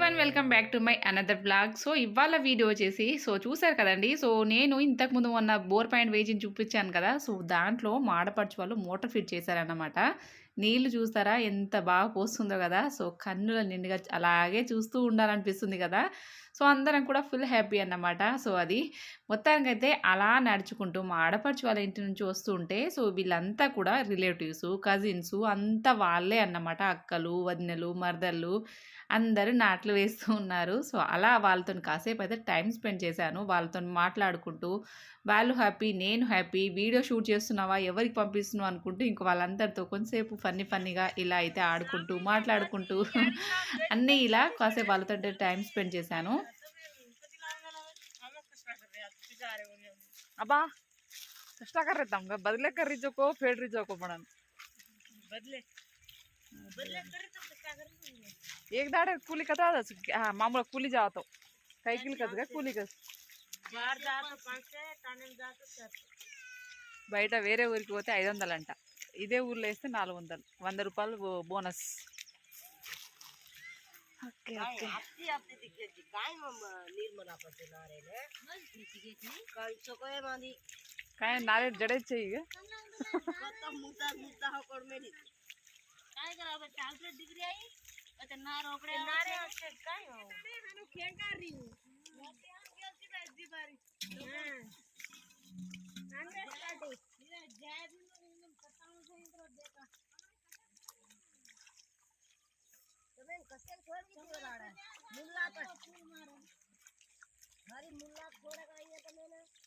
One welcome back to my another blog so ఇవాళ video వచ్చేసి so చూసారు కదండి? సో నేను ఇంతకుముందు మొన్న బోర్ పాయింట్ వేసి చూపించాను కదా? సో దాంట్లో మాడపరచు వాళ్ళు మోటార్ ఫిట్ చేశారన్నమాట. నీళ్ళు చూస్తారా? ఎంత బాగా పోస్తుందో కదా? సో కన్నుల నిండుగా అలాగే చూస్తూ ఉండాలనిపిస్తుంది కదా? సో అందరం కూడా ఫుల్ హ్యాపీ అన్నమాట. సో అది మొత్తానికైతే అలా నడుచుకుంటూ మా ఆడపడుచు వాళ్ళ ఇంటి నుంచి వస్తుంటే సో వీళ్ళంతా కూడా రిలేటివ్స్ కజిన్స్ అంతా వాళ్ళే అన్నమాట. అక్కలు వదినలు మరదళ్ళు అందరూ నాట్లు వేస్తూ ఉన్నారు. సో అలా వాళ్ళతో కాసేపు అయితే టైం స్పెండ్ చేశాను. వాళ్ళతో మాట్లాడుకుంటూ వాళ్ళు హ్యాపీ నేను హ్యాపీ వీడియో షూట్ చేస్తున్నావా ఎవరికి పంపిస్తున్నావు? అనుకుంటూ ఇంక వాళ్ళందరితో కొంతసేపు ఫన్నీ ఫన్నీగా ఇలా అయితే ఆడుకుంటూ మాట్లాడుకుంటూ అన్నీ ఇలా కాసేపు వాళ్ళతో టైం స్పెండ్ చేశాను. అబ్బా! ಕಷ್ಟ ಕರೀತಾಮ್ ಬದಲೆ ಕರೀಜೋಕೋ ಫೇಡ್ ರೀಜೋಕೋ ಬಡನ್ ಬದಲೆ एक दाडे कुली कथा हा मामूला कुली जातो काही किल कस का कुली कस बाहर जातो पाँच से टाने में जातो चार బయట వేరే ఊరికి పోతే ఐదు వందలు అంట ఇదే ఊర్లో వేస్తే నాలుగు వందలు వంద రూపాయలు బో- బోనస్ ఓకే ఓకే आपती आपती दिखे जी काय मग निर्मला पटे नारे ने काय सकोय मादी काय नारे जडेच చెయ్యి कत मुता मुता हो कोड मेरी काय करा अब चालते डिग्री आई ના રોકડે ના રે છે કાઈ આવું આનું ખેંકાર રહ્યું મોટી આમ ગયો છે બેજી બારી હા આંગે સ્ટાર્ટ એ જાબ નું ઇન્દમ કટાણું છે ઇન્દ્ર દેખા તમે કસેલ છોડ દીધો લાડા મુલ્લા પર મારી મુલ્લા થોડા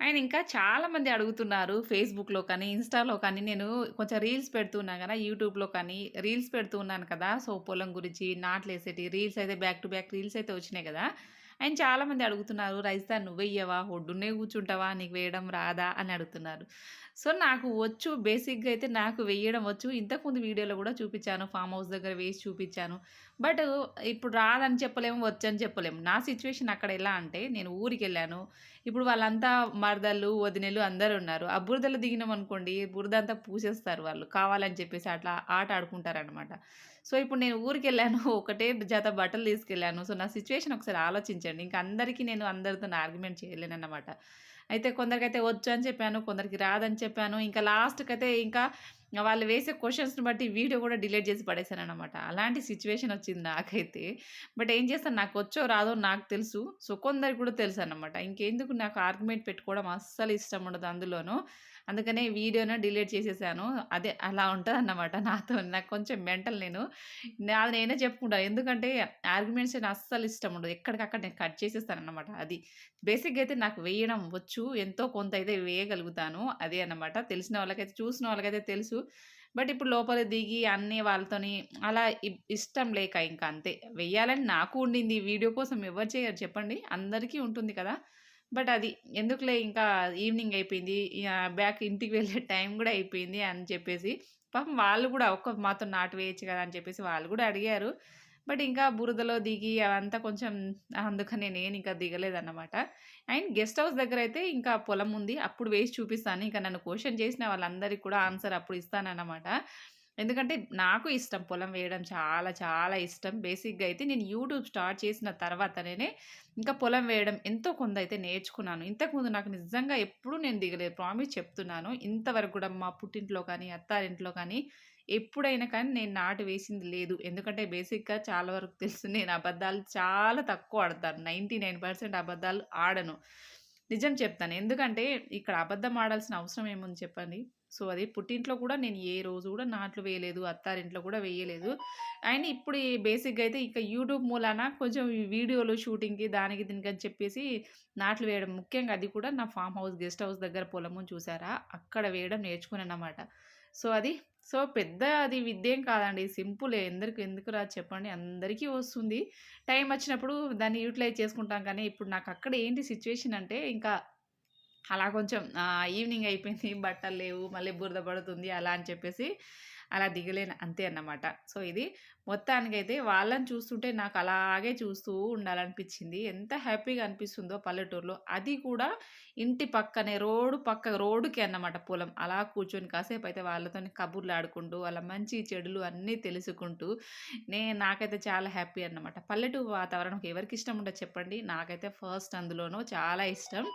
అండ్ ఇంకా చాలామంది అడుగుతున్నారు ఫేస్బుక్లో కానీ ఇన్స్టాలో కానీ. నేను కొంచెం రీల్స్ పెడుతున్నాను కదా యూట్యూబ్లో కానీ. రీల్స్ పెడుతున్నాను కదా సో పొలం గురించి నాట్లు వేసేటి రీల్స్ అయితే బ్యాక్ టు బ్యాక్ రీల్స్ అయితే వచ్చినాయి కదా. అండ్ చాలామంది అడుగుతున్నారు రైస్తా నువ్వు వెయ్యవా ఒడ్డునే కూర్చుంటావా? నీకు వేయడం రాదా? అని అడుగుతున్నారు. సో నాకు వచ్చు బేసిక్గా అయితే నాకు వేయడం వచ్చు. ఇంతకుముందు వీడియోలో కూడా చూపించాను ఫామ్ హౌస్ దగ్గర వేసి చూపించాను. బట్ ఇప్పుడు రాదని చెప్పలేము వచ్చని చెప్పలేము. నా సిచ్యువేషన్ అక్కడ ఎలా అంటే నేను ఊరికి వెళ్ళాను ఇప్పుడు వాళ్ళంతా మరదలు వదినలు అందరూ ఉన్నారు. ఆ బురదలో దిగినాం అనుకోండి బురద అంతా పూసేస్తారు వాళ్ళు. కావాలని చెప్పేసి అట్లా ఆట ఆడుకుంటారనమాట సో ఇప్పుడు నేను ఊరికి వెళ్ళాను ఒకటే జత బట్టలు తీసుకెళ్ళాను. సో నా సిచ్యువేషన్ ఒకసారి ఆలోచించండి. ఇంకా అందరికీ నేను అందరితో ఆర్గ్యుమెంట్ చేయలేనన్నమాట. అయితే కొందరికైతే వచ్చు అని చెప్పాను కొందరికి రాదని చెప్పాను. ఇంకా లాస్ట్కి అయితే ఇంకా వాళ్ళు వేసే క్వశ్చన్స్ని బట్టి వీడియో కూడా డిలీట్ చేసి పడేశాను అనమాట అలాంటి సిచ్యువేషన్ వచ్చింది నాకైతే. బట్ ఏం చేస్తాను నాకు వచ్చో రాదో నాకు తెలుసు. సో కొందరికి కూడా తెలుసు అనమాట ఇంకెందుకు నాకు ఆర్గ్యుమెంట్ పెట్టుకోవడం అస్సలు ఇష్టం ఉండదు అందులోనూ. అందుకనే వీడియోను డిలీట్ చేసేసాను. అదే అలా ఉంటుంది అన్నమాట నాతో. నాకు కొంచెం మెంటల్ నేను. నాది నేనే చెప్పుకుంటాను ఎందుకంటే ఆర్గ్యుమెంట్స్ నేను అస్సలు ఇష్టం ఉండదు. ఎక్కడికక్కడ నేను కట్ చేసేస్తాను అన్నమాట అది. బేసిక్గా అయితే నాకు వేయడం వచ్చు. ఎంతో కొంత అయితే వేయగలుగుతాను. అదే అన్నమాట. తెలిసిన వాళ్ళకైతే చూసిన వాళ్ళకైతే తెలుసు. బట్ ఇప్పుడు లోపల దిగి అన్నీ వాళ్ళతోని అలా ఇ- ఇష్టం లేక ఇంకా అంతే. వెయ్యాలని నాకు ఉండింది. వీడియో కోసం ఎవరు చేయరు చెప్పండి. అందరికీ ఉంటుంది కదా. బట్ అది ఎందుకులే ఇంకా ఈవినింగ్ అయిపోయింది బ్యాక్ ఇంటికి వెళ్ళే టైం కూడా అయిపోయింది అని చెప్పేసి పాపం వాళ్ళు కూడా ఒక్క మాతో నాటు వేయచ్చు కదా అని చెప్పేసి వాళ్ళు కూడా అడిగారు. బట్ ఇంకా బురదలో దిగి అవంతా కొంచెం అందుకని నేను ఇంకా దిగలేదన్నమాట. అండ్ గెస్ట్ హౌస్ దగ్గర అయితే ఇంకా పొలం ఉంది అప్పుడు వేసి చూపిస్తాను. ఇంకా నన్ను క్వశ్చన్ చేసిన వాళ్ళందరికీ కూడా ఆన్సర్ అప్పుడు ఇస్తానన్నమాట. ఎందుకంటే నాకు ఇష్టం పొలం వేయడం చాలా చాలా ఇష్టం. బేసిక్గా అయితే నేను యూట్యూబ్ స్టార్ట్ చేసిన తర్వాతనే ఇంకా పొలం వేయడం ఎంతో కొంత అయితే నేర్చుకున్నాను. ఇంతకుముందు నాకు నిజంగా ఎప్పుడూ నేను దిగలేదు. ప్రామిస్ చెప్తున్నాను. ఇంతవరకు కూడా మా పుట్టింట్లో కానీ అత్తారింట్లో కానీ ఎప్పుడైనా కానీ నేను నాటు వేసింది లేదు. ఎందుకంటే బేసిక్గా చాలా వరకు తెలుసు నేను అబద్ధాలు చాలా తక్కువ ఆడతాను. నైంటీ నైన్ పర్సెంట్ అబద్ధాలు ఆడను. నిజం చెప్తాను. ఎందుకంటే ఇక్కడ అబద్ధం ఆడాల్సిన అవసరం ఏముంది చెప్పండి? సో అది పుట్టింట్లో కూడా నేను ఏ రోజు కూడా నాట్లు వేయలేదు అత్తారింట్లో కూడా వేయలేదు. అండ్ ఇప్పుడు ఈ బేసిక్గా అయితే ఇక యూట్యూబ్ మూలాన కొంచెం వీడియోలు షూటింగ్కి దానికి దీనికి అని చెప్పేసి నాట్లు వేయడం ముఖ్యంగా అది కూడా నా ఫామ్ హౌస్ గెస్ట్ హౌస్ దగ్గర పొలము చూసారా? అక్కడ వేయడం నేర్చుకున్నాను అన్నమాట సో అది సో పెద్ద అది విద్యేం కాదండి. సింపులే. ఎందుకు ఎందుకు రాదు చెప్పండి. అందరికీ వస్తుంది. టైం వచ్చినప్పుడు దాన్ని యూటిలైజ్ చేసుకుంటాం కానీ ఇప్పుడు నాకు అక్కడ ఏంటి సిచ్యువేషన్ అంటే ఇంకా అలా కొంచెం ఈవినింగ్ అయిపోయింది. బట్టలు లేవు. మళ్ళీ బురద పడుతుంది అలా అని చెప్పేసి అలా దిగలేను అంతే అన్నమాట. సో, ఇది మొత్తానికైతే వాళ్ళని చూస్తుంటే నాకు అలాగే చూస్తూ ఉండాలనిపించింది. ఎంత హ్యాపీగా అనిపిస్తుందో పల్లెటూరులో. అది కూడా ఇంటి పక్కనే రోడ్డు పక్క రోడ్డుకే అన్నమాట పొలం. అలా కూర్చొని కాసేపు అయితే వాళ్ళతోని కబుర్లాడుకుంటూ, వాళ్ళ మంచి చెడులు అన్నీ తెలుసుకుంటూ నే నాకైతే చాలా హ్యాపీ అన్నమాట. పల్లెటూరు వాతావరణం ఎవరికిష్టం ఉండదు చెప్పండి. నాకైతే ఫస్ట్ అందులోనూ చాలా ఇష్టం.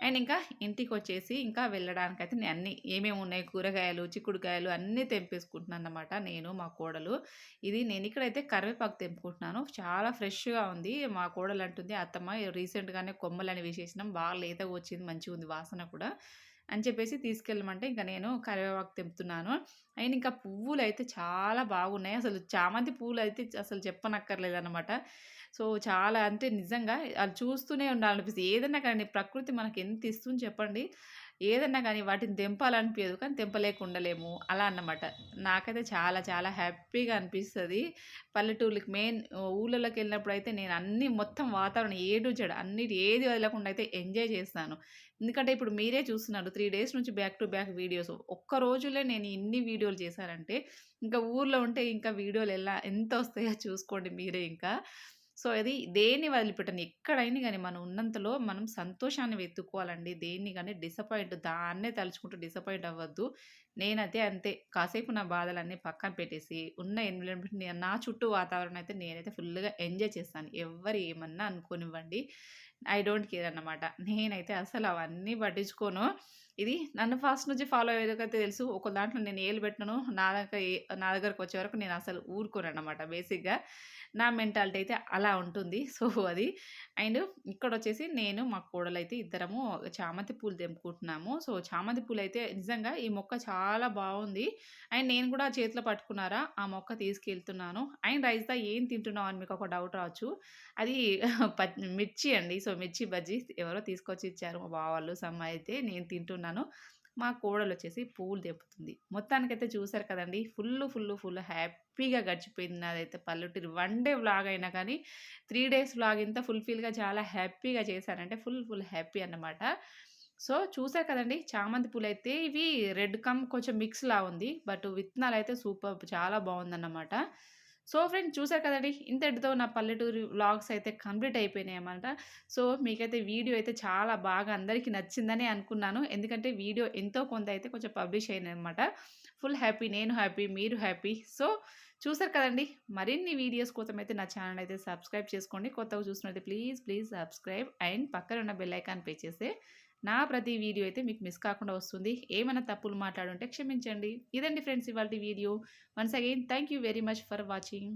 అండ్ ఇంకా ఇంటికి వచ్చేసి ఇంకా వెళ్ళడానికైతే నేను అన్నీ ఏమేమి ఉన్నాయి కూరగాయలు, చిక్కుడుకాయలు అన్నీ తెంపేసుకుంటున్నాను అనమాట నేను, మా కోడలు. ఇది నేను ఇక్కడైతే కరివేపాకు తెంపుకుంటున్నాను. చాలా ఫ్రెష్‌గా ఉంది. మా కోడలు అంటుంది, "అత్తమ్మ రీసెంట్‌గానే కొమ్మలని వేసేసినాం. బాగా లేతగా వచ్చింది. మంచిగా ఉంది వాసన కూడా" అని చెప్పేసి తీసుకెళ్ళమంటే ఇంకా నేను కరివేపాకు తెంపుతున్నాను. అయిన ఇంకా పువ్వులైతే చాలా బాగున్నాయి. అసలు చామంతి పూలైతే అసలు చెప్పనక్కర్లేదు అనమాట సో, చాలా అంటే నిజంగా అది చూస్తూనే ఉండాలనిపిస్తుంది ఏదన్నా కానీ ప్రకృతి మనకెంత ఇస్తుంది చెప్పండి. ఏదన్నా కానీ వాటిని తెంపాలనిపించదు కానీ తెంపలేకుండలేము అలా అన్నమాట. నాకైతే చాలా చాలా హ్యాపీగా అనిపిస్తుంది పల్లెటూర్లకి మెయిన్ ఊళ్ళలోకి వెళ్ళినప్పుడు అయితే నేను అన్ని మొత్తం వాతావరణం ఏడు చెడు అన్నిటి ఏది వదలకుండా అయితే ఎంజాయ్ చేస్తాను. ఎందుకంటే ఇప్పుడు మీరే చూస్తున్నారు త్రీ డేస్ నుంచి బ్యాక్ టు బ్యాక్ వీడియోస్. ఒక్క రోజులో నేను ఇన్ని వీడియోలు చేశానంటే ఇంకా ఊర్లో ఉంటే ఇంకా వీడియోలు ఎలా ఎంత వస్తాయో చూసుకోండి మీరే ఇంకా. సో, అది దేన్ని వదిలిపెట్టను. ఎక్కడైనా కానీ మనం ఉన్నంతలో మనం సంతోషాన్ని వెతుక్కోవాలండి. దేన్ని కానీ డిసప్పాయింట్ దాన్నే తలుచుకుంటూ డిసప్పాయింట్ అవ్వద్దు. నేనైతే అంతే. కాసేపు నా బాధలన్నీ పక్కన పెట్టేసి ఉన్న ఎన్విరాన్మెంట్ నా చుట్టూ వాతావరణం అయితే నేనైతే ఫుల్‌గా ఎంజాయ్ చేస్తాను. ఎవ్వరు ఏమన్నా అనుకోనివ్వండి. ఐ డోంట్ కేర్ అన్నమాట. నేనైతే అసలు అవన్నీ పట్టించుకోను. ఇది నన్ను ఫస్ట్ నుంచి ఫాలో అయ్యేవాళ్ళకైతే తెలుసు. ఒక దాంట్లో నేను ఏలు పెట్టను. నా దగ్గర నా నా దగ్గరకొచ్చే వరకు నేను అసలు ఊరుకోను అనమాట బేసిక్‌గా. నా మెంటాలిటీ అయితే అలా ఉంటుంది. సో, అది అండ్ ఇక్కడ వచ్చేసి నేను, మా కోడలైతే ఇద్దరము చామంతి పూలు తెంపుకుంటున్నాము. సో, చామంతి పూలు అయితే నిజంగా ఈ మొక్క చాలా బాగుంది అండ్ నేను కూడా చేతిలో పట్టుకున్నారా ఆ మొక్క తీసుకెళ్తున్నాను. అండ్ రైస్‌దా ఏం తింటున్నావు అని మీకు ఒక డౌట్ రావచ్చు. అది మిర్చి అండి. సో, మిర్చి బజ్జీ ఎవరో తీసుకొచ్చి ఇచ్చారు మా బావాళ్ళు వాళ్ళు. సమ్ అయితే నేను తింటున్నాను. మా కోడలు వచ్చేసి పువ్వులు తెంపుతుంది. మొత్తానికైతే చూసారు కదండీ! ఫుల్ ఫుల్ ఫుల్ హ్యాపీగా గడిచిపోయింది నాదైతే పల్లెటూరు. వన్ డే వ్లాగ్ అయినా కానీ త్రీ డేస్ వ్లాగ్ ఇంత ఫుల్‌ఫిల్‌గా చాలా హ్యాపీగా చేశానంటే ఫుల్, ఫుల్ హ్యాపీ అన్నమాట. సో, చూసారు కదండీ! చామంతి పూలైతే ఇవి రెడ్ కమ్ కొంచెం మిక్స్‌లా ఉంది. బట్ విత్తనాలు అయితే సూపర్ చాలా బాగుందన్నమాట సో, ఫ్రెండ్స్ చూసారు కదండి ఇంతటితో నా పల్లెటూరి వ్లాగ్స్ అయితే కంప్లీట్ అయిపోయినాయన్నమాట. సో, మీకైతే వీడియో అయితే చాలా బాగా అందరికీ నచ్చిందని అనుకున్నాను. ఎందుకంటే వీడియో ఎంతో కొంత అయితే కొంచెం పబ్లిష్ అయిందన్నమాట. Full happy. నేను హ్యాపీ. మీరు హ్యాపీ. సో, చూసారు కదండీ! మరిన్ని వీడియోస్ కోసం అయితే నా ఛానెల్ అయితే సబ్స్క్రైబ్ చేసుకోండి. కొత్తగా చూసినట్టు ప్లీజ్, ప్లీజ్ సబ్స్క్రైబ్ అండ్ పక్కన ఉన్న బెల్ ఐకాన్ పే చేస్తే నా ప్రతి వీడియో అయితే మీకు మిస్ కాకుండా వస్తుంది. ఏమైనా తప్పులు మాట్లాడుంటే క్షమించండి. ఇదండి ఫ్రెండ్స్ ఇవాళ video. Once again thank you very much for watching.